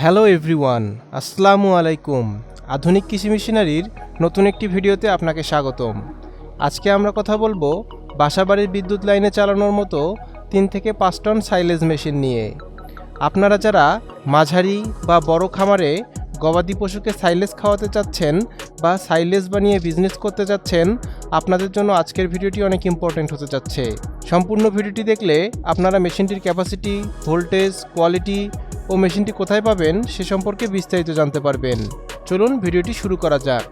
Hello everyone আসসালামু আলাইকুম। আধুনিক কৃষি মেশিনারির নতুন একটি ভিডিওতে আপনাকে স্বাগতম। আজকে আমরা কথা বলব বাসাবাড়ির বিদ্যুৎ লাইনে চালানোর মতো তিন থেকে পাঁচ টন সাইলেজ মেশিন নিয়ে। আপনারা যারা মাঝারি বা বড় খামারে গবাদি পশুকে সাইলেজ খাওয়াতে চাচ্ছেন বা সাইলেজ বানিয়ে বিজনেস করতে চাচ্ছেন, আপনাদের জন্য আজকের ভিডিওটি অনেক ইম্পর্ট্যান্ট হতে যাচ্ছে। সম্পূর্ণ ভিডিওটি দেখলে আপনারা মেশিনটির ক্যাপাসিটি ভোল্টেজ কোয়ালিটি ও মেশিনটি কোথায় পাবেন সে সম্পর্কে বিস্তারিত জানতে পারবেন। চলুন ভিডিওটি শুরু করা যাক।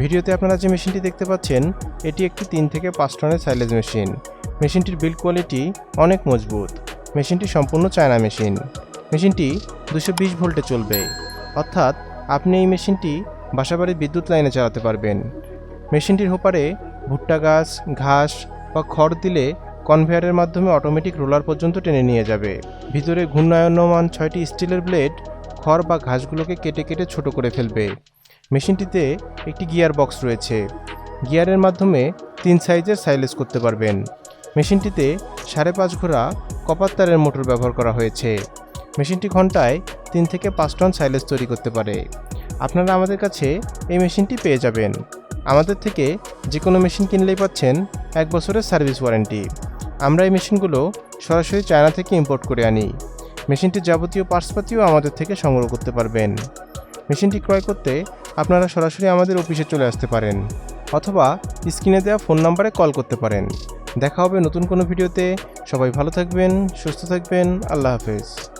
ভিডিওতে আপনারা যে মেশিনটি দেখতে পাচ্ছেন, এটি একটি তিন থেকে পাঁচ টনের সাইলেজ মেশিন। মেশিনটির বিল্ড কোয়ালিটি অনেক মজবুত। মেশিনটি সম্পূর্ণ চায়না মেশিন। মেশিনটি দুশো বিশ ভোল্টে চলবে। অর্থাৎ আপনি এই মেশিনটি বাসাবাড়ির বিদ্যুৎ লাইনে চালাতে পারবেন। মেশিনটির হোপারে ভুট্টা গাছ, ঘাস বা খড় দিলে কনভেয়ারের মাধ্যমে অটোমেটিক রোলার পর্যন্ত টেনে নিয়ে যাবে। ভিতরে ঘূর্ণায়নমান ছয়টি স্টিলের ব্লেড, খড় বা ঘাসগুলোকে কেটে কেটে ছোট করে ফেলবে। মেশিনটিতে একটি গিয়ার বক্স রয়েছে। গিয়ারের মাধ্যমে তিন সাইজের সাইলেজ করতে পারবেন। মেশিনটিতে সাড়ে পাঁচ ঘোড়া কপার তারের মোটর ব্যবহার করা হয়েছে। মেশিনটি ঘন্টায় তিন থেকে পাঁচ টন সাইলেজ তৈরি করতে পারে। আপনারা আমাদের কাছে এই মেশিনটি পেয়ে যাবেন। আমাদের থেকে যে কোনো মেশিন কিনলেই পাচ্ছেন এক বছরের সার্ভিস ওয়ারেন্টি। আমরা এই মেশিনগুলো সরাসরি চায়না থেকে ইম্পোর্ট করে আনি। মেশিনটির যাবতীয় পার্টসপাতিও আমাদের থেকে সংগ্রহ করতে পারবেন। মেশিনটি ক্রয় করতে আপনারা সরাসরি আমাদের অফিসে চলে আসতে পারেন অথবা স্ক্রিনে দেওয়া ফোন নাম্বারে কল করতে পারেন। দেখা হবে নতুন কোনো ভিডিওতে। সবাই ভালো থাকবেন, সুস্থ থাকবেন। আল্লাহ হাফেজ।